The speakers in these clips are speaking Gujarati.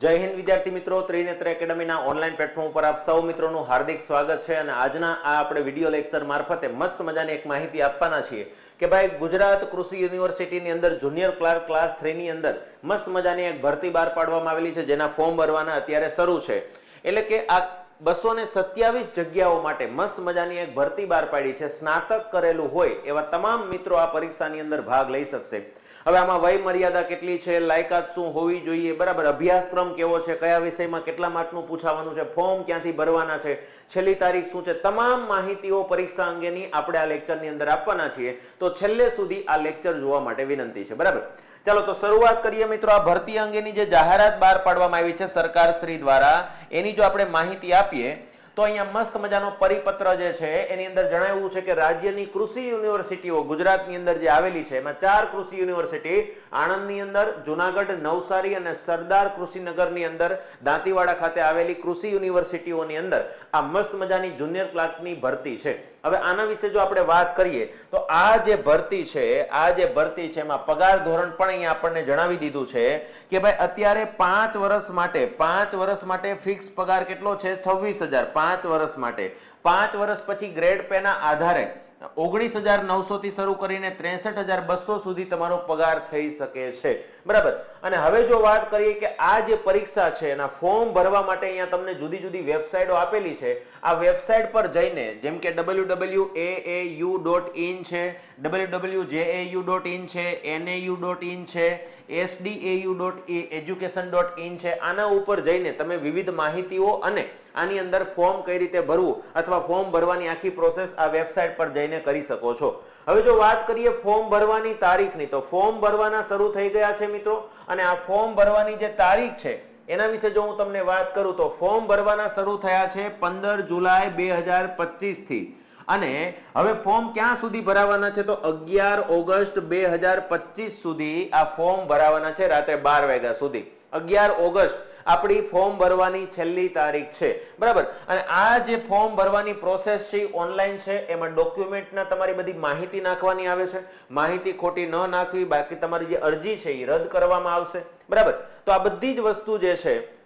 જય હિન્દ, વિદ્યાર્થી મિત્રો. ત્રિનેત્ર એકેડમીના ઓનલાઈન પ્લેટફોર્મ પર આપ સૌ મિત્રોનું હાર્દિક સ્વાગત છે અને આજના આ આપણે વીડિયો લેક્ચર મારફતે મસ્ત મજાની એક માહિતી આપવાના છીએ કે ભાઈ, ગુજરાત કૃષિ યુનિવર્સિટીની અંદર, જુનિયર ક્લાર્ક ક્લાસ થ્રીની અંદર મસ્ત મજાની એક ભરતી બહાર પાડવામાં આવેલી છે, જેના ફોર્મ ભરવાના અત્યારે શરૂ છે. એટલે કે આ બસો ને સત્યાવીસ જગ્યાઓ માટે મસ્ત મજાની એક ભરતી બહાર પાડી છે. સ્નાતક કરેલું હોય એવા તમામ મિત્રો આ પરીક્ષાની અંદર ભાગ લઈ શકશે. હવે આમાં વય મર્યાદા કેટલી છે, લાયકાત શું હોવી જોઈએ, બરાબર, અભ્યાસક્રમ કેવો છે, કયા વિષયમાં કેટલા માર્કનું પૂછાવાનું છે, ફોર્મ ક્યાંથી ભરવાના છે, છેલ્લી તારીખ શું છે, તમામ માહિતીઓ પરીક્ષા અંગેની આપણે આ લેક્ચરની અંદર આપવાના છીએ. તો છેલ્લે સુધી આ લેક્ચર જોવા માટે વિનંતી છે, બરાબર? ચાલો તો શરૂઆત કરીએ મિત્રો આ ભરતી અંગેની જે જાહેરાત બહાર પાડવામાં આવી છે સરકાર શ્રી દ્વારા, એની જો આપણે માહિતી આપીએ, તો અહીંયા મસ્ત મજાનો પરિપત્ર જે છે, એની અંદર જણાવ્યું છે કે રાજ્યની કૃષિ યુનિવર્સિટીઓ ગુજરાતની અંદર જે આવેલી છે, એમાં ચાર કૃષિ યુનિવર્સિટી, આણંદની અંદર જુનાગઢ, નવસારી અને સરદાર કૃષિનગરની અંદર દાંતીવાડા ખાતે આવેલી કૃષિ યુનિવર્સિટીઓની અંદર આ મસ્ત મજાની જુનિયર ક્લાર્કની ભરતી છે. હવે આના વિશે જો આપણે વાત કરીએ, તો આ જે ભરતી છે, આ જે ભરતી છે, એમાં પગાર ધોરણ પણ અહીંયા આપણને જણાવી દીધું છે કે ભાઈ અત્યારે પાંચ વર્ષ માટે, પાંચ વર્ષ માટે ફિક્સ પગાર કેટલો છે? છવ્વીસ હજાર. પાંચ વર્ષ માટે. પાંચ વર્ષ પછી ગ્રેડ પેના આધારે ઓગણીસ હજાર નવસો થી શરૂ કરીને ત્રેસઠ હજાર બસો સુધી તમારો પગાર થઈ શકે છે. બરાબર? અને હવે જો વાત કરીએ કે આ જે પરીક્ષા છે, એના ફોર્મ ભરવા માટે અહીંયા તમને જુદી જુદી વેબસાઇટો આપેલી છે. આ વેબસાઇટ પર જઈને, જેમ કે W W A A U dot in છે, W W J A U dot in છે એનએયુ ડોટ ઇન છે SDAU dot education dot in છે, આના ઉપર જઈને તમે વિવિધ માહિતીઓ અને આની અંદર ફોર્મ કઈ રીતે ભરવું અથવા ફોર્મ ભરવાની આખી પ્રોસેસ આ વેબસાઇટ પર જઈને કરી શકો છો. હવે જો વાત કરીએ ફોર્મ ભરવાની તારીખની, તો ફોર્મ ભરવાના શરૂ થઈ ગયા છે મિત્રો. અને આ ફોર્મ ભરવાની જે તારીખ છે, એના વિશે જો હું તમને વાત કરું, તો ફોર્મ ભરવાના શરૂ થયા છે પંદર જુલાઈ બે હજાર પચીસથી. અને હવે ફોર્મ ક્યાં સુધી ભરાવાના છે, તો અગિયાર ઓગસ્ટ બે હજાર પચીસ સુધી આ ફોર્મ ભરાવાના છે રાત્રે બાર વાગ્યા સુધી. અગિયાર ઓગસ્ટ આપણી ફોર્મ ભરવાની છેલ્લી તારીખ છે. બરાબર? અને આ જે ફોર્મ ભરવાની પ્રોસેસ છે ઓનલાઈન છે. એમાં ડોક્યુમેન્ટના તમારી બધી માહિતી નાખવાની આવે છે. માહિતી ખોટી ન નાખવી. બાકી તમારી જે અરજી છે એ રદ કરવામાં આવશે. બરાબર? તો આ બધી જ વસ્તુ જે છે,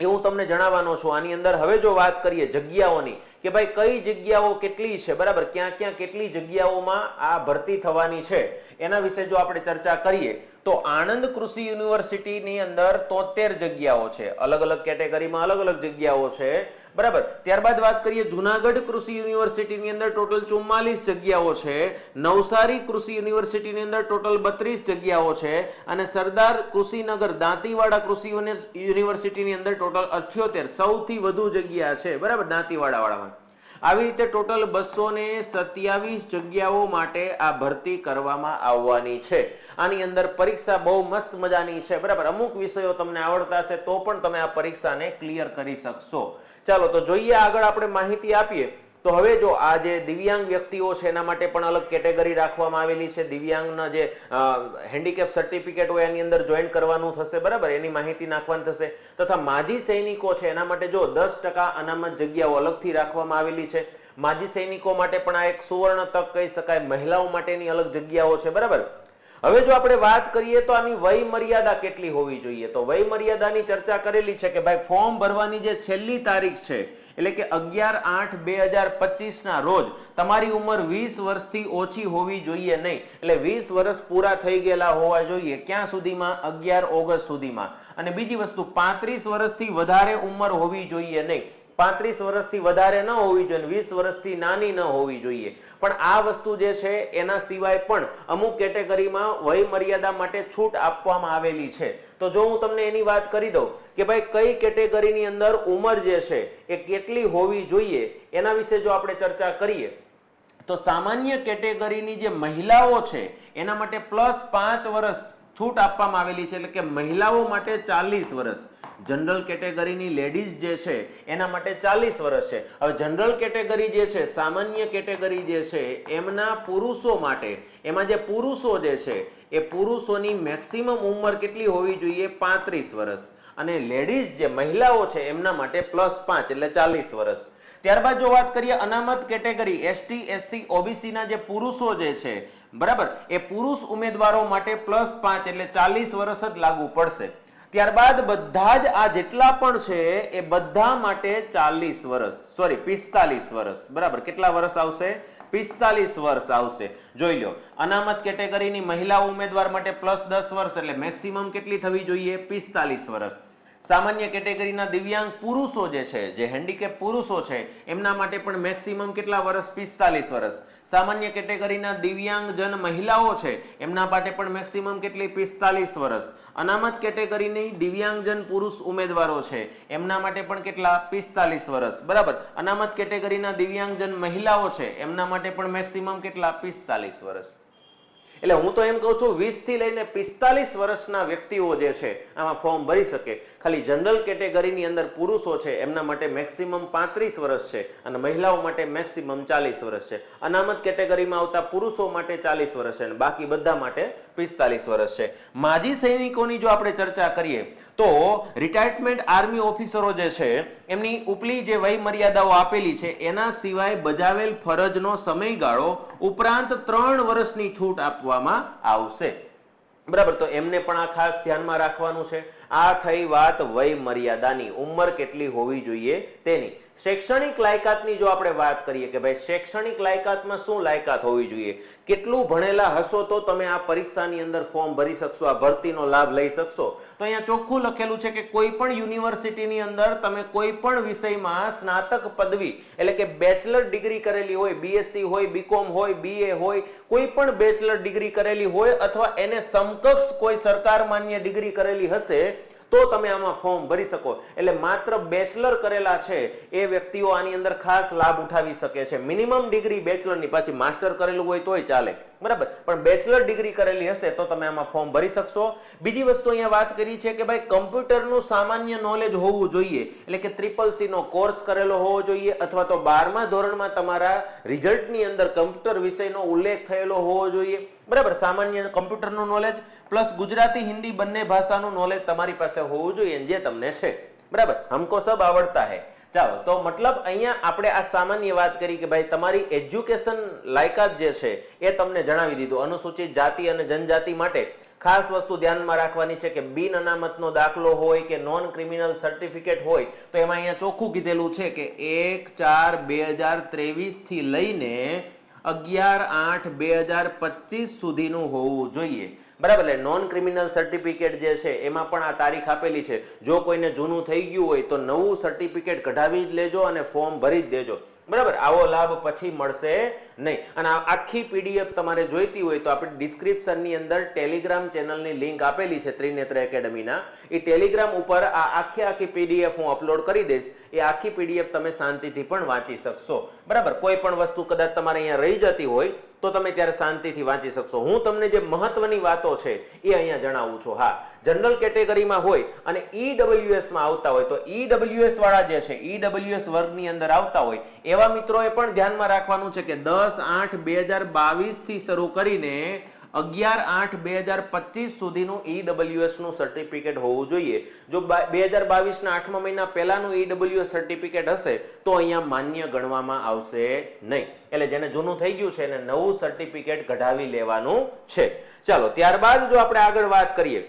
એ હું તમને જણાવવાનો છું. આની અંદર હવે જો વાત કરીએ જગ્યાઓની કે ભાઈ કઈ જગ્યાઓ કેટલી છે? બરાબર, ક્યાં ક્યાં કેટલી જગ્યાઓમાં આ ભરતી થવાની છે? એના વિશે જો આપણે ચર્ચા કરીએ, તો આણંદ કૃષિ યુનિવર્સિટીની અંદર તોતેર જગ્યાઓ છે. અલગ અલગ કેટેગરીમાં અલગ અલગ જગ્યાઓ છે. બરાબર, ત્યારબાદ વાત કરીએ જુનાગઢ કૃષિ યુનિવર્સિટીની અંદર ટોટલ ચુમ્માલીસ જગ્યાઓ છે. નવસારી કૃષિ યુનિવર્સિટીની અંદર ટોટલ બત્રીસ જગ્યાઓ છે. અને સરદાર કૃષિનગર દાંતીવાડા કૃષિ યુનિવર્સિટીની અંદર ટોટલ અઠ્યોતેર, સૌથી વધુ જગ્યા છે. બરાબર દાંતીવાડા વાળામાં આવી રીતે ટોટલ બસો ને સત્યાવીસ જગ્યાઓ માટે આ ભરતી કરવામાં આવવાની છે. આની અંદર પરીક્ષા બહુ મસ્ત મજાની છે. બરાબર, અમુક વિષયો તમને આવડતા હશે તો પણ તમે આ પરીક્ષાને ક્લિયર કરી શકશો. ચાલો, તો જોઈએ આગળ આપણે માહિતી આપીએ. તો હવે જો આ જે દિવ્યાંગ વ્યક્તિઓ છે એના માટે પણ અલગ કેટેગરી રાખવામાં આવેલી છે. દિવ્યાંગના જે હેન્ડીકેપ સર્ટિફિકેટ હોય એની અંદર જોઈન કરવાનું થશે, બરાબર? એની માહિતી નાખવાની થશે. તથા માજી સૈનિકો છે, એના માટે જો દસ ટકા અનામત જગ્યાઓ અલગથી રાખવામાં આવેલી છે. માજી સૈનિકો માટે પણ આ એક સુવર્ણ તક કહી શકાય. મહિલાઓ માટેની અલગ જગ્યાઓ છે, બરાબર? હવે જો આપણે વાત કરીએ તો આની વય મર્યાદા કેટલી હોવી જોઈએ? તો વય મર્યાદાની ચર્ચા કરેલી છે કે ભાઈ ફોર્મ ભરવાની જે છેલ્લી તારીખ છે, એટલે કે અગિયાર આઠ બે હજાર પચીસ ના રોજ, તમારી ઉંમર વીસ વર્ષથી ઓછી હોવી જોઈએ નહીં. એટલે વીસ વર્ષ પૂરા થઈ ગયેલા હોવા જોઈએ ક્યાં સુધીમાં? અગિયાર ઓગસ્ટ સુધીમાં. અને બીજી વસ્તુ, પાંત્રીસ વર્ષથી વધારે ઉંમર હોવી જોઈએ નહીં. પાંત્રીસ વર્ષથી વધારે ન હોવી જોઈએ વીસ વર્ષથી નાની ન હોવી જોઈએ. પણ આ વસ્તુ જે છે, એના સિવાય પણ અમુક કેટેગરીમાં વય મર્યાદા માટે છૂટ આપવામાં આવેલી છે. તો જો હું તમને એની વાત કરી દઉં કે ભાઈ કઈ કેટેગરીની અંદર ઉંમર જે છે, એ કેટલી હોવી જોઈએ, એના વિશે જો આપણે ચર્ચા કરીએ, તો સામાન્ય કેટેગરીની જે મહિલાઓ છે, એના માટે પ્લસ પાંચ વર્ષ છૂટ આપવામાં આવેલી છે, એટલે કે મહિલાઓ માટે ચાલીસ વર્ષ. જનરલ કેટેગરીની લેડીઝ જે છે, એના માટે ચાલીસ વર્ષ છે. હવે જનરલ કેટેગરી જે છે, સામાન્ય કેટેગરી જે છે, એમના પુરુષો માટે, એમાં જે પુરુષો જે છે, એ પુરુષોની મેક્સિમમ ઉંમર કેટલી હોવી જોઈએ? પાંત્રીસ વર્ષ. અને લેડીઝ જે મહિલાઓ છે, એમના માટે પ્લસ પાંચ, એટલે ચાલીસ વર્ષ. ત્યારબાદ જો વાત કરીએ અનામત કેટેગરી એસટી એસસી ઓબીસીના જે પુરુષો જે છે, બરાબર? એ પુરુષ ઉમેદવારો માટે પ્લસ પાંચ, એટલે ચાલીસ વર્ષ જ લાગુ પડશે. ત્યારબાદ બધા જ આ જેટલા પણ છે, એ બધા માટે ચાલીસ વર્ષ સોરી પિસ્તાલીસ વર્ષ બરાબર? કેટલા વર્ષ આવશે? પિસ્તાલીસ વર્ષ આવશે. જોઈ લો. અનામત કેટેગરીની મહિલા ઉમેદવાર માટે પ્લસ દસ વર્ષ એટલે મેક્સિમમ કેટલી થવી જોઈએ? પિસ્તાલીસ વર્ષ સામાન્ય કેટેગરીના દિવ્યાંગ પુરુષો જે છે, જે હેન્ડીકેપ પુરુષો છે, એમના માટે પણ મેક્સિમમ કેટલા વર્ષ પિસ્તાલીસ વર્ષ સામાન્ય કેટેગરીના દિવ્યાંગજન મહિલાઓ છે, એમના માટે પણ મેક્સિમમ કેટલી? પિસ્તાલીસ વર્ષ અનામત કેટેગરીની દિવ્યાંગજન પુરુષ ઉમેદવારો છે, એમના માટે પણ કેટલા? પિસ્તાલીસ વર્ષ બરાબર. અનામત કેટેગરીના દિવ્યાંગજન મહિલાઓ છે, એમના માટે પણ મેક્સિમમ કેટલા? પિસ્તાલીસ વર્ષ એટલે હું તો એમ કહું છું વીસથી લઈને પિસ્તાલીસ વર્ષના વ્યક્તિઓ જે છે, આમાં ફોર્મ ભરી શકે. ખાલી જનરલ કેટેગરીની અંદર પુરુષો છે, એમના માટે મેક્સિમમ પાંત્રીસ વર્ષ છે અને મહિલાઓ માટે મેક્સિમમ ચાલીસ વર્ષ છે. અનામત કેટેગરીમાં આવતા પુરુષો માટે ચાલીસ વર્ષ છે અને બાકી બધા માટે પિસ્તાલીસ વર્ષ છે. માજી સૈનિકોની જો આપણે ચર્ચા કરીએ તો રિટાયરમેન્ટ આર્મી ઓફિસરો જે છે, એમની ઉપલી જે વય મર્યાદાઓ આપેલી છે, એના સિવાય બજાવેલ ફરજનો સમયગાળો ઉપરાંત ત્રણ વર્ષની છૂટ આપવામાં આવશે. બરાબર, તો એમને પણ આ ખાસ ધ્યાનમાં રાખવાનું છે. આ થઈ વાત વય મર્યાદાની ઉંમર કેટલી હોવી જોઈએ તેની. શૈક્ષણિક લાયકાતની જો આપણે વાત કરીએ કે ભાઈ શૈક્ષણિક લાયકાતમાં શું લાયકાત હોવી જોઈએ? કેટલું ભણેલા હશો તો તમે આ પરીક્ષાની અંદર ફોર્મ ભરી શકશો, આ ભરતીનો લાભ લઈ શકશો? તો અહીંયા ચોખ્ખું લખેલું છે કે કોઈ પણ યુનિવર્સિટીની અંદર તમે કોઈ પણ વિષયમાં સ્નાતક પદવી, એટલે કે બેચલર ડિગ્રી કરેલી હોય બીએસસી હોય બીકોમ હોય બીએ હોય, કોઈ પણ બેચલર ડિગ્રી કરેલી હોય અથવા એને સમકક્ષ કોઈ સરકાર માન્ય ડિગ્રી કરેલી હશે તો તમે આમાં ફોર્મ ભરી શકો. એટલે માત્ર બેચલર કરેલા છે, એ વ્યક્તિઓ આની અંદર ખાસ લાભ ઉઠાવી શકે છે. મિનિમમ ડિગ્રી બેચલરની પાછી માસ્ટર કરેલું હોય તોય ચાલે. બરાબર? પણ બેચલર ડિગ્રી કરેલી હશે તો તમે આમાં ફોર્મ ભરી શકશો. બીજી વસ્તુ અહીંયા વાત કરી છે કે ભાઈ કમ્પ્યુટરનું સામાન્ય નોલેજ હોવું જોઈએ. એટલે કે ટ્રિપલ સી નો કોર્સ કરેલો હોવો જોઈએ અથવા તો બારમા ધોરણમાં તમારા રિઝલ્ટની અંદર કમ્પ્યુટર વિષયનો ઉલ્લેખ થયેલો હોવો જોઈએ. બરાબર? સામાન્ય કમ્પ્યુટરનું નોલેજ પ્લસ ગુજરાતી, હિન્દી બંને ભાષાનું નોલેજ તમારી પાસે હોવું જોઈએ જે તમને છે. બરાબર? હમકો સબ આવડતા હે. ચાલો, તો મતલબ અહીંયા આપણે આ સામાન્ય વાત કરી કે ભાઈ તમારી એજ્યુકેશન લાયકાત જે છે એ તમને જણાવી દીધું. અનુસૂચિત જાતિ અને જનજાતિ માટે ખાસ વસ્તુ ધ્યાનમાં રાખવાની છે કે બિન અનામતનો દાખલો હોય કે નોન ક્રિમિનલ સર્ટિફિકેટ હોય, તો એમાં અહીંયા ચોખ્ખું કીધેલું છે કે એક ચાર બે હજાર ત્રેવીસથી લઈને અગિયાર આઠ બે હજાર પચીસ સુધીનું હોવું જોઈએ. બરાબર નોન ક્રિમિનલ સર્ટિફિકેટ જે છે, એમાં પણ આ તારીખ આપેલી છે. જો કોઈને જૂનું થઈ ગયું હોય તો નવું સર્ટિફિકેટ કઢાવી જ લેજો અને ફોર્મ ભરી જ દેજો. બરાબર? આવો લાભ પછી મળશે નહીં. અને આખી પીડીએફ તમારે જોઈતી હોય તો આપણે ડિસ્ક્રિપ્શનની અંદર ટેલિગ્રામ ચેનલની લિંક આપેલી છે ત્રિનેત્ર એકેડમીના. એ ટેલિગ્રામ ઉપર આ આખી આખી પીડીએફ હું અપલોડ કરી દઈશ. એ આખી પીડીએફ તમે શાંતિથી પણ વાંચી શકશો. બરાબર? કોઈ પણ વસ્તુ કદાચ તમારે અહીંયા રહી જતી હોય તો તમે ત્યારે શાંતિથી વાંચી શકશો. હું તમને જે મહત્વની વાતો છે એ અહીંયા જણાવું છું. હા, જનરલ કેટેગરીમાં હોય અને ઈડબ્લ્યુએસમાં આવતા હોય, તો ઈડબ્લ્યુએસ વાળા જે છે ઈડબ્લ્યુએસ વર્ગની અંદર આવતા હોય, એવા મિત્રોએ પણ ધ્યાનમાં રાખવાનું છે કે દસ આઠ બે હજાર બાવીસથી શરૂ કરીને અગિયાર આઠ બે હજાર પચીસ સુધીનું ઈડબ્લ્યુએસનું સર્ટિફિકેટ હોવું જોઈએ. જો બે હજાર બાવીસ ના આઠમા મહિના પહેલાનું ઈડબ્લ્યુએસ સર્ટિફિકેટ હશે, તો અહીંયા માન્ય ગણવામાં આવશે નહીં. એટલે જેને જૂનું થઈ ગયું છે, એને નવું સર્ટિફિકેટ કઢાવી લેવાનું છે. ચાલો, ત્યારબાદ જો આપણે આગળ વાત કરીએ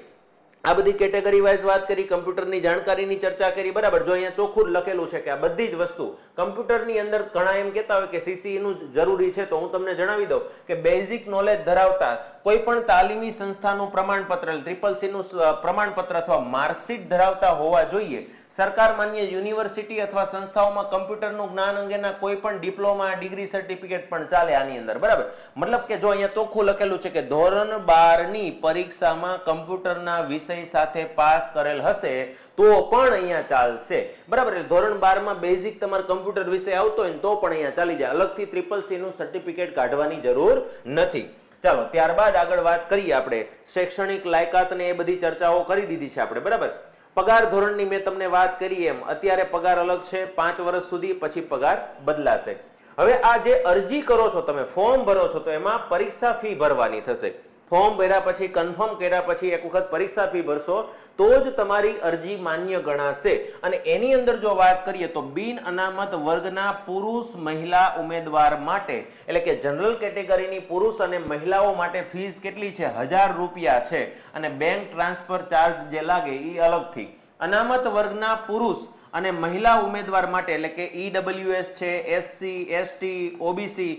આ બધી કેટેગરી વાઇઝ વાત કરી, કમ્પ્યુટરની જાણકારીની ચર્ચા કરી, બરાબર? જો અહીંયા ચોખ્ખું લખેલું છે કે આ બધી જ વસ્તુ કમ્પ્યુટરની અંદર ઘણા એમ કહેતા હોય કે સીસીનું જરૂરી છે, તો હું તમને જણાવી દઉં કે બેઝિક નોલેજ ધરાવતા કોઈ પણ તાલીમી સંસ્થાનું પ્રમાણપત્ર ટ્રિપલ સી નું પ્રમાણપત્ર અથવા માર્કશીટ ધરાવતા હોવા જોઈએ સરકાર માન્ય યુનિવર્સિટી અથવા સંસ્થાઓમાં કમ્પ્યુટરનું જ્ઞાન અંગેના કોઈ પણ ડિપ્લોમા, ડિગ્રી, સર્ટિફિકેટ પણ ચાલે આની અંદર. બરાબર? મતલબ કે જો અહીંયા ચોખ્ખું લખેલું છે કે ધોરણ બારની પરીક્ષામાં કમ્પ્યુટરના વિષય સાથે પાસ કરેલ હશે, તો પણ અહીંયા ચાલશે. બરાબર? એટલે ધોરણ બારમાં બેઝિક તમારે કમ્પ્યુટર વિષય આવતો હોય તો પણ અહીંયા ચાલી જાય. અલગથી ટ્રિપલ સી નું સર્ટિફિકેટ કાઢવાની જરૂર નથી. ચાલો, ત્યારબાદ આગળ વાત કરીએ આપણે. શૈક્ષણિક લાયકાત ને એ બધી ચર્ચાઓ કરી દીધી છે આપણે. બરાબર? પગાર ધોરણની મેં તમને વાત કરી એમ, અત્યારે પગાર અલગ છે, પાંચ વર્ષ સુધી પછી પગાર બદલાશે. હવે આ જે અરજી કરો છો તમે, ફોર્મ ભરો છો, તો એમાં પરીક્ષા ફી ભરવાની થશે. ફોર્મ ભર્યા પછી, કન્ફર્મ કર્યા પછી એક વખત પરીક્ષા ફી ભરશો, તો જ તમારી અરજી માન્ય ગણાશે. અને એની અંદર જો વાત કરીએ તો બિન અનામત વર્ગના પુરુષ મહિલા ઉમેદવાર માટે, એટલે કે જનરલ કેટેગરીની પુરુષ અને મહિલાઓ માટે ફીસ કેટલી છે? હજાર રૂપિયા છે. અને બેંક ટ્રાન્સફર ચાર્જ જે લાગે એ અલગથી. અનામત વર્ગના પુરુષ અને મહિલા ઉમેદવાર માટે, એટલે કે ઈડબ્લ્યુએસ છે એસસી એસટી ઓબીસી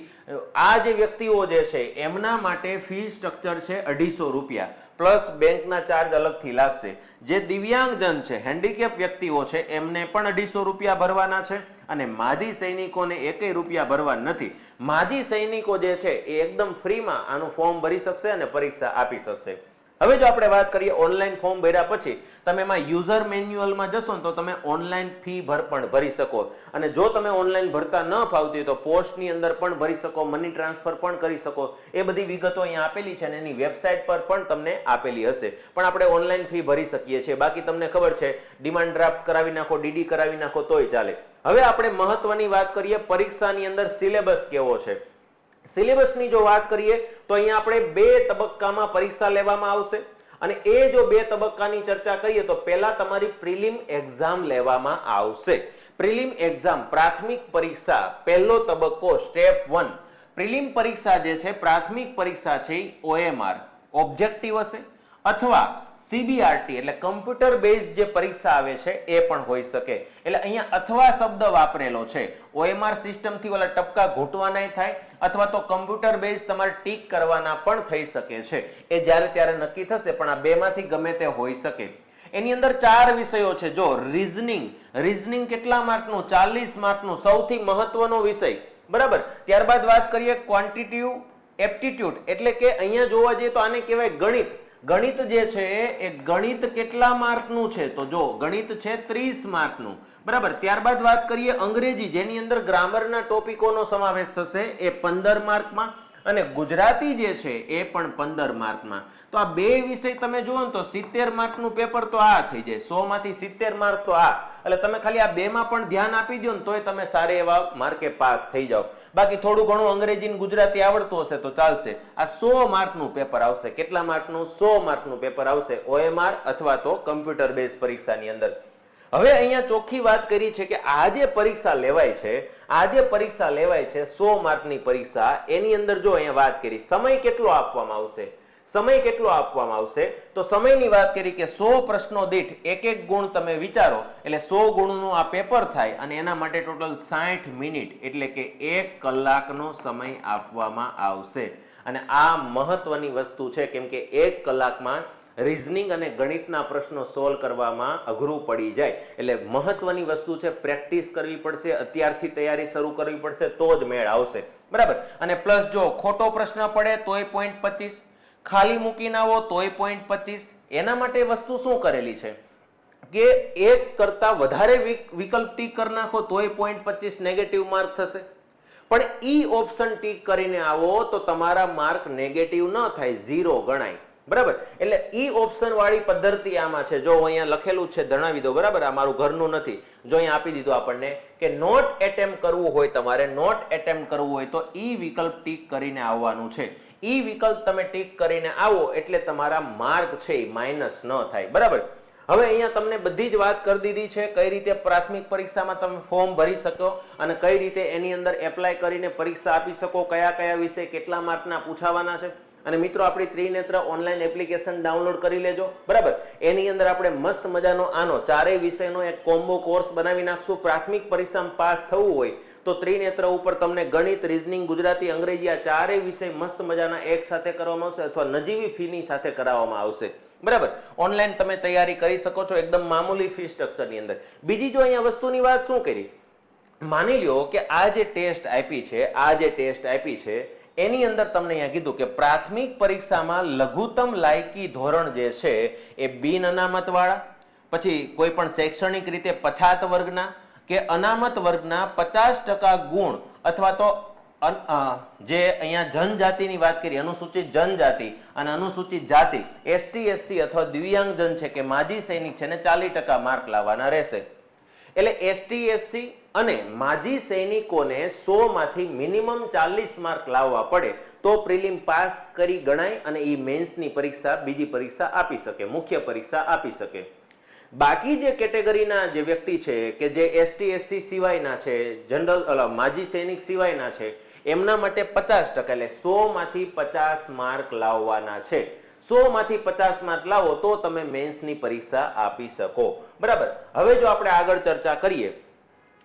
આ જે વ્યક્તિઓ જે છે, એમના માટે ફી સ્ટ્રક્ચર છે અઢીસો રૂપિયા. પ્લસ બેંકના ચાર્જ અલગથી લાગશે. જે દિવ્યાંગજન છે હેન્ડીકેપ વ્યક્તિઓ છે, એમને પણ અઢીસો રૂપિયા ભરવાના છે અને માજી સૈનિકોને એકેય રૂપિયા ભરવા નથી. માજી સૈનિકો જે છે, એ એકદમ ફ્રીમાં આનું ફોર્મ ભરી શકશે અને પરીક્ષા આપી શકશે. હવે જો આપણે વાત કરીએ ઓનલાઈન ફોર્મ ભર્યા પછી, તમે એમાં યુઝર મેન્યુઅલમાં જશો ને તો તમે ઓનલાઈન ફી ભર પણ ભરી શકો. અને જો તમે ઓનલાઈન ભરતા ન ફાવતી તો પોસ્ટની અંદર પણ ભરી શકો મની ટ્રાન્સફર પણ કરી શકો. એ બધી વિગતો અહીંયા આપેલી છે અને એની વેબસાઇટ પર પણ તમને આપેલી હશે. પણ આપણે ઓનલાઈન ફી ભરી શકીએ છીએ. બાકી તમને ખબર છે ડિમાન્ડ ડ્રાફ્ટ કરાવી નાખો ડીડી કરાવી નાખો, તોય ચાલે. હવે આપણે મહત્વની વાત કરીએ પરીક્ષાની અંદર સિલેબસ કેવો છે. સિલેબસની જો વાત કરીએ, તો અહીંયા આપણે બે તબક્કામાં પરીક્ષા લેવામાં આવશે અને એ જો બે તબક્કાની ચર્ચા કરીએ, તો પહેલા તમારી પ્રિલિમ એક્ઝામ લેવામાં આવશે. પ્રિલિમ એક્ઝામ, પ્રાથમિક પરીક્ષા, પહેલો તબક્કો, સ્ટેપ વન. પ્રિલિમ પરીક્ષા જે છે, પ્રાથમિક પરીક્ષા છે ઓએમઆર. ઓબ્જેક્ટિવ હશે અથવા સીબીઆરટી, એટલે કમ્પ્યુટર બેઝ જે પરીક્ષા આવે છે, એ પણ હોઈ શકે. એટલે અહીંયા અથવા શબ્દ વાપરેલો છે. ઓએમઆર સિસ્ટમથી ઓલા ટપકા નહીં થાય અથવા તો કમ્પ્યુટર બેઝ તમારે ટીક કરવાના પણ થઈ શકે છે. એ જ્યારે ત્યારે નક્કી થશે, પણ આ બેમાંથી ગમે તે હોઈ શકે. એની અંદર ચાર વિષયો છે. જો રીઝનિંગ રીઝનિંગ કેટલા માર્કનું? ચાલીસ માર્કનું સૌથી મહત્વનો વિષય. બરાબર? ત્યારબાદ વાત કરીએ ક્વોન્ટિટિવ એપ્ટિટ્યુડ એટલે કે અહીંયા જોવા જઈએ તો આને કહેવાય ગણિત. ગણિત જે છે એ ગણિત કેટલા માર્કનું છે? તો જો ગણિત છે ત્રીસ માર્કનું. બરાબર, ત્યારબાદ વાત કરીએ અંગ્રેજી, જેની અંદર ગ્રામરના ટોપિકોનો સમાવેશ થશે એ પંદર માર્કમાં. અને ગુજરાતી જે છે એ પણ પંદર માર્કમાં. તો આ બે વિષય તમે જુઓ ને તો સિત્તેર માર્કનું પેપર તો આ થઈ જાય. સો માંથી સિત્તેર માર્ક તો આ. એટલે તમે ખાલી આ બેમાં પણ ધ્યાન આપી દો ને તોય તમે સારા એવા માર્કે પાસ થઈ જાઓ. બાકી થોડું ઘણું અંગ્રેજી ને ગુજરાતી આવડતું હશે તો ચાલશે. આ સો માર્કનું પેપર આવશે. કેટલા માર્કનું? સો માર્કનું પેપર આવશે. ઓએમઆર અથવા તો કમ્પ્યુટર બેઝ પરીક્ષાની અંદર. હવે અહીંયા ચોખ્ખી વાત કરી છે કે આ જે પરીક્ષા લેવાય છે, આ જે પરીક્ષા લેવાય છે, સો માર્કની પરીક્ષા, એની અંદર જો અહીંયા વાત કરી, સમય કેટલો આપવામાં આવશે? સમય કેટલો આપવામાં આવશે? તો સમયની વાત કરી કે સો પ્રશ્નો દીઠ એક એક ગુણ તમે વિચારો, એટલે સો ગુણનું આ પેપર થાય અને એના માટે ટોટલ સાઠ મિનિટ, એટલે કે એક કલાકનો સમય આપવામાં આવશે. અને આ મહત્વની વસ્તુ છે, કેમ કે એક કલાકમાં રીઝનિંગ અને ગણિતના પ્રશ્નો સોલ્વ કરવામાં અઘરું પડી જાય. એટલે મહત્વની વસ્તુ છે પ્રેક્ટિસ કરવી પડશે, અત્યારથી તૈયારી શરૂ કરવી પડશે, તો જ મેળ આવશે. બરાબર? અને પ્લસ જો ખોટો પ્રશ્ન પડે, તોય પોઈન્ટ પચીસ. ખાલી મૂકીને આવો, તોય પોઈન્ટ પચીસ. એના માટે વસ્તુ શું કરેલી છે? કે એક કરતા વધારે વિક- વિકલ્પ ટીક કરી નાખો, તોય પોઈન્ટ પચીસ નેગેટિવ માર્ક થશે. પણ ઈ ઓપ્શન ટીક કરીને આવો, તો તમારા માર્ક નેગેટિવ ન થાય ઝીરો ગણાય. બરાબર? એટલે ઈ ઓપ્શન વાળી પદ્ધતિ આમાં છે. જો અહીંયા લખેલું છે, જણાવી દો બરાબર? આ મારું ઘરનું નથી. જો અહીંયા આપી દીધું આપણને કે નોટ એટેમ્પ કરવું હોય તમારે નોટ એટેમ્પ કરવું હોય તો ઈ વિકલ્પ ટીક કરીને આવવાનું છે. ઈ વિકલ્પ તમે ટીક કરીને આવો એટલે તમારા માર્ક છે એ માઇનસ ન થાય. બરાબર? હવે અહીંયા તમને બધી જ વાત કરી દીધી છે કઈ રીતે પ્રાથમિક પરીક્ષામાં તમે ફોર્મ ભરી શકો અને કઈ રીતે એની અંદર એપ્લાય કરીને પરીક્ષા આપી શકો કયા કયા વિષય કેટલા માર્કના પૂછાવાના છે. અને મિત્રો, આપણી ત્રિનેત્ર ઓનલાઈન એપ્લિકેશન ડાઉનલોડ કરી લેજો. બરાબર? એની અંદર આપણે મસ્ત મજાનો આનો ચારેય વિષયનો એક કોમ્બો કોર્સ બનાવી નાખશું. પ્રાથમિક પરીક્ષામાં પાસ થવું હોય તો ત્રિનેત્ર ઉપર તમને ગણિત રીઝનિંગ ગુજરાતી, અંગ્રેજી આ ચારેય વિષય મસ્ત મજાના એક સાથે કરવામાં આવશે અથવા નજીવી ફીની સાથે કરાવવામાં આવશે. બરાબર? ઓનલાઈન તમે તૈયારી કરી શકો છો એકદમ મામૂલી ફી સ્ટ્રક્ચરની અંદર. બીજી જો અહીંયા વસ્તુની વાત શું કરી? માની લ્યો કે આ જે ટેસ્ટ આપી છે, આ જે ટેસ્ટ આપી છે એની અંદર તમને અહીંયા કીધું કે પ્રાથમિક પરીક્ષામાં લઘુત્તમ લાયકી ધોરણ જે છે એ બિન અનામત વાળા પછી કોઈ પણ શૈક્ષણિક રીતે પછાત વર્ગના કે અનામત વર્ગના પચાસ ટકા ગુણ અથવા તો જે અહીંયા જનજાતિની વાત કરી અનુસૂચિત જનજાતિ અને અનુસૂચિત જાતિ, એસટી, એસસી અથવા દિવ્યાંગજન છે કે માજી સૈનિક છે ને ચાલીસ ટકા માર્ક લાવવાના રહેશે. એટલે એસટી, એસસી અને માજી સૈનિકોને સો માંથી મિનિમમ ચાલીસ માર્ક લાવવા પડે તો પ્રિલિમ પાસ કરી ગણાય અને એ મેન્સની પરીક્ષા, બીજી પરીક્ષા આપી શકે, મુખ્ય પરીક્ષા આપી શકે. બાકી જે કેટેગરીના જે વ્યક્તિ છે, કે જે એસટી એસસી સિવાયના છે, જનરલ માજી સૈનિક સિવાયના છે, એમના માટે પચાસ ટકા, એટલે સો માંથી પચાસ માર્ક લાવવાના છે. સો માંથી પચાસ માર્ક લાવો તો તમે મેન્સની પરીક્ષા આપી શકો. બરાબર? હવે જો આપણે આગળ ચર્ચા કરીએ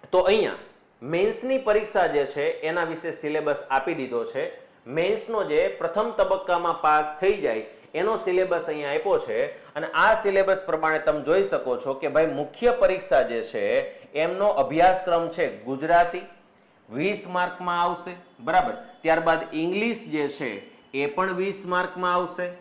તો અહીંયા મેન્સની પરીક્ષા જે છે, એના વિશે સિલેબસ આપી દીધો છે. મેન્સનો જે પ્રથમ તબક્કામાં પાસ થઈ જાય, એનો સિલેબસ અહીંયા આપ્યો છે. અને આ સિલેબસ પ્રમાણે તમે જોઈ શકો છો કે ભાઈ મુખ્ય પરીક્ષા જે છે, એમનો અભ્યાસક્રમ છે ગુજરાતી, વીસ માર્કમાં આવશે, બરાબર? ત્યારબાદ ઇંગ્લિશ જે છે, એ પણ વીસ માર્કમાં આવશે.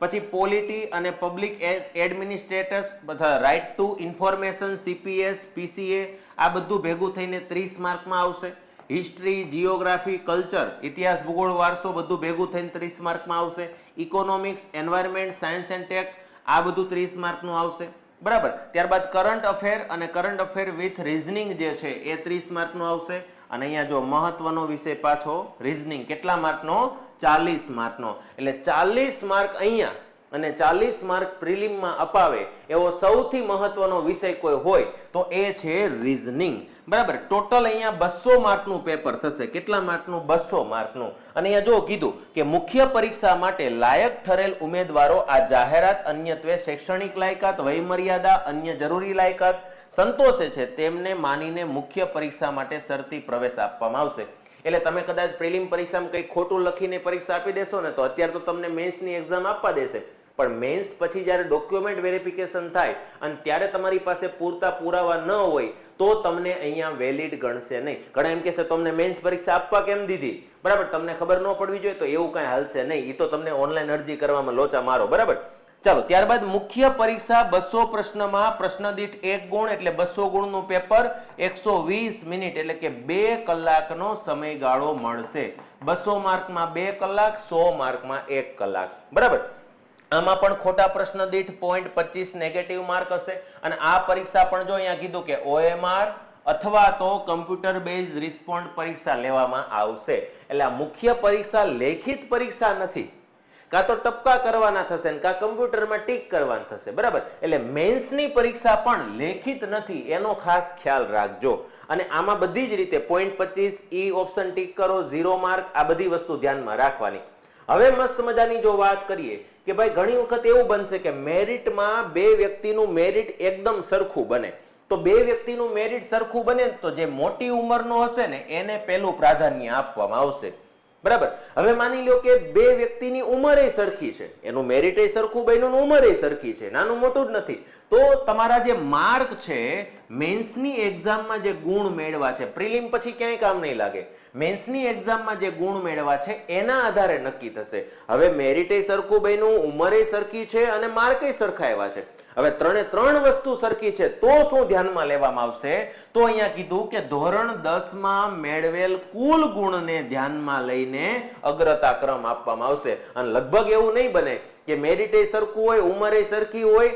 પછી પોલિટી અને પબ્લિક એડમિનિસ્ટ્રેટર્સ, બધા right to information CPS PCA આ બધું ભેગું થઈને ત્રીસ માર્કમાં આવશે. હિસ્ટ્રી જીઓગ્રાફી કલ્ચર ઇતિહાસ, ભૂગોળ, વારસો બધું ભેગું થઈને ત્રીસ માર્કમાં આવશે. Economics environment science and tech આ બધું ત્રીસ માર્કનું આવશે. બરાબર? ત્યારબાદ કરંટ અફેર અને કરંટ અફેર વિથ રિઝનિંગ જે છે, એ ત્રીસ માર્કનું આવશે. અને અહીંયા જો મહત્વનો વિષય પાછો રિઝનિંગ કેટલા માર્કનો? ચાલીસ માર્કનો. એટલે ચાલીસ માર્ક અહીંયા અને ચાલીસ માર્ક પ્રિલિમમાં અપાવે એવો સૌથી મહત્વનો વિષય કોઈ હોય તો એ છે રીઝનિંગ બરાબર? ટોટલ અહીંયા બસો માર્કનું પેપર થશે. કેટલા માર્કનું? બસો માર્કનું. અને અહીંયા જો કીધું કે મુખ્ય પરીક્ષા માટે લાયક ઠરેલ ઉમેદવારો આ જાહેરાત, અન્યત્વે શૈક્ષણિક લાયકાત, વયમર્યાદા, અન્ય જરૂરી લાયકાત સંતોષે છે, તેમને માનીને મુખ્ય પરીક્ષા માટે શરતી પ્રવેશ આપવામાં આવશે. એટલે તમે કદાચ પ્રિલિમ પરીક્ષામાં કંઈ ખોટું લખીને પરીક્ષા આપી દેશો ને, તો અત્યારે તો તમને મેન્સની એક્ઝામ આપવા દેશે. પણ મેન્સ પછી જ્યારે ડોક્યુમેન્ટ વેરિફિકેશન થાય અને ત્યારે તમારી પાસે પૂરતા પુરાવા ન હોય, તો તમને અહીંયા વેલિડ ગણશે નહીં. ઘણા એમ કહેશે, તમને મેન્સ પરીક્ષા આપવા કેમ દીધી? બરાબર, તમને ખબર ન પડવી જોઈએ તો એવું કાંઈ હાલશે નહીં. એ તો તમને ઓનલાઈન અરજી કરવામાં લોચા મારો. બરાબર? ચાલો, ત્યારબાદ મુખ્ય પરીક્ષા બસો પ્રશ્નમાં પ્રશ્ન દીઠ એક ગુણ એટલે બસો ગુણનું પેપર, એકસો વીસ મિનિટ એટલે કે બે કલાકનો સમયગાળો મળશે. બસો માર્કમાં બે કલાક, સો માર્કમાં એક કલાક. બરાબર? આમાં પણ ખોટા પ્રશ્ન દીઠ પોઈન્ટ પચીસ નેગેટિવ માર્ક હશે. અને આ પરીક્ષા પણ જો અહીંયા કીધું કે ઓએમઆર અથવા તો કમ્પ્યુટર બેઝ રિસ્પોન્ડ પરીક્ષા લેવામાં આવશે. એટલે આ મુખ્ય પરીક્ષા લેખિત પરીક્ષા નથી. કાં તો ટપકા કરવાના થશે ને કાં કમ્પ્યુટરમાં ટીક કરવાના થશે, બરાબર? એટલે મેન્સની પરીક્ષા પણ લેખિત નથી, એનો ખાસ ખ્યાલ રાખજો. અને આમાં બધી જ રીતે પોઈન્ટ પચીસ ઈ ઓપ્શન ટીક કરો ઝીરો માર્ક આ બધી વસ્તુ ધ્યાનમાં રાખવાની. હવે મસ્ત મજાની જો વાત કરીએ કે ભાઈ ઘણી વખત એવું બનશે કે મેરિટમાં બે વ્યક્તિનું મેરિટ એકદમ સરખું બને. તો બે વ્યક્તિનું મેરિટ સરખું બને તો જે મોટી ઉંમરનો હશે ને, એને પહેલું પ્રાધાન્ય આપવામાં આવશે. બરાબર? હવે માની લો કે બે વ્યક્તિની ઉંમરે સરખી છે. એનું મેરિટ સરખું બન્યું ઉંમરે સરખી છે. નાનું મોટું જ નથી. તો તમારા જે માર્ક છે, મેન્સની એક્ઝામમાં જે ગુણ મેળવા છે, પ્રિલિમ પછી ક્યાંય કામ નહીં લાગે. મેન્સની એક્ઝામમાં જે ગુણ મેળવા છે, એના આધારે નક્કી થશે. હવે મેરિટે સરખું બન્યું, ઉંમરે સરખી છે અને માર્કે સરખા એવા છે. હવે ત્રણે ત્રણ વસ્તુ સરખી છે, તો શું ધ્યાનમાં લેવામાં આવશે? તો અહીંયા કીધું કે ધોરણ દસમાં મેળવેલ કુલ ગુણને ધ્યાનમાં લઈને અગ્રતા ક્રમ આપવામાં આવશે. અને લગભગ એવું નહીં બને કે મેરિટે સરખું હોય, ઉંમરે સરખી હોય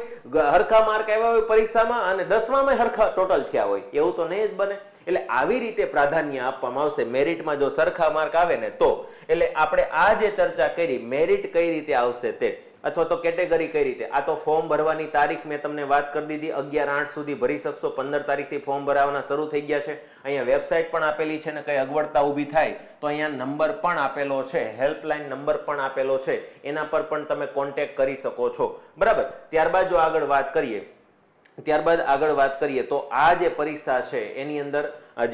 હરખા માર્ક આવ્યા હોય પરીક્ષામાં અને દસમામાં હરખા ટોટલ થયા હોય. એવું તો નહીં જ બને. એટલે આવી રીતે પ્રાધાન્ય આપવામાં આવશે. મેરિટમાં જો સરખા માર્ક આવે ને તો. એટલે આપણે આ જે ચર્ચા કરી, મેરિટ કઈ રીતે આવશે તે. અથવા તો કેટેગરી કઈ રીતે? આ તો ફોર્મ ભરવાની તારીખ મેં તમને વાત કરી દીધી, અગિયાર આઠ સુધી ભરી શકશો. પંદર તારીખથી ફોર્મ ભરાવાના શરૂ થઈ ગયા છે. અહીંયા વેબસાઇટ પણ આપેલી છે ને કઈ અગવડતા ઊભી થાય, તો અહીંયા નંબર પણ આપેલો છે, હેલ્પલાઇન નંબર પણ આપેલો છે. એના પર પણ તમે કોન્ટેક્ટ કરી શકો છો. બરાબર? ત્યારબાદ જો આગળ વાત કરીએ ત્યારબાદ આગળ વાત કરીએ તો આ જે પરીક્ષા છે, એની અંદર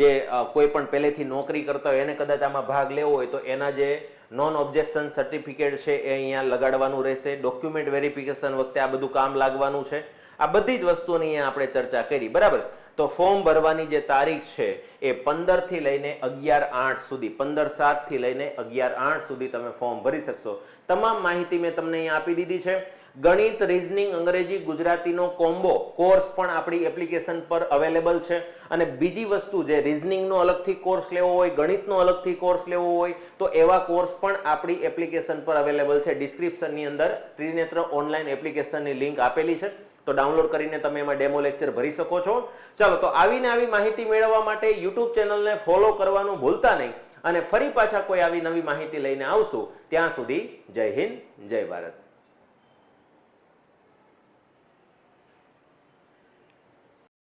જે કોઈ પણ પહેલેથી નોકરી કરતા હોય, એને કદાચ આમાં ભાગ લેવો હોય, તો એના જે નોન ઓબ્જેક્શન સર્ટિફિકેટ છે, એ અહીંયા લગાડવાનું રહેશે. ડોક્યુમેન્ટ વેરિફિકેશન વખતે આ બધું કામ લાગવાનું છે. આ બધી જ વસ્તુની અહીંયા આપણે ચર્ચા કરી. બરાબર? તો ફોર્મ ભરવાની જે તારીખ છે એ પંદરથી લઈને અગિયાર આઠ સુધી, પંદર સાતથી લઈને અગિયાર આઠ સુધી તમે ફોર્મ ભરી શકશો. તમામ માહિતી મેં તમને અહીંયા આપી દીધી છે. ગણિત રીઝનિંગ અંગ્રેજી, ગુજરાતીનો કોમ્બો કોર્સ પણ આપણી એપ્લિકેશન પર અવેલેબલ છે. અને બીજી વસ્તુ જે રીઝનિંગનો અલગથી કોર્સ લેવો હોય, ગણિતનો અલગથી કોર્સ લેવો હોય, તો એવા કોર્સ પણ આપણી એપ્લિકેશન પર અવેલેબલ છે. ડિસ્ક્રિપ્શનની અંદર ત્રિનેત્ર ઓનલાઈન એપ્લિકેશનની લિંક આપેલી છે. તો ડાઉનલોડ કરીને તમે એમાં ડેમો લેક્ચર ભરી શકો છો. ચાલો, તો આવીને આવી માહિતી મેળવવા માટે યુટ્યુબ ચેનલને ફોલો કરવાનું ભૂલતા નહીં અને ફરી પાછા કોઈ આવી નવી માહિતી લઈને આવશું. ત્યાં સુધી જય હિન્દ, જય ભારત.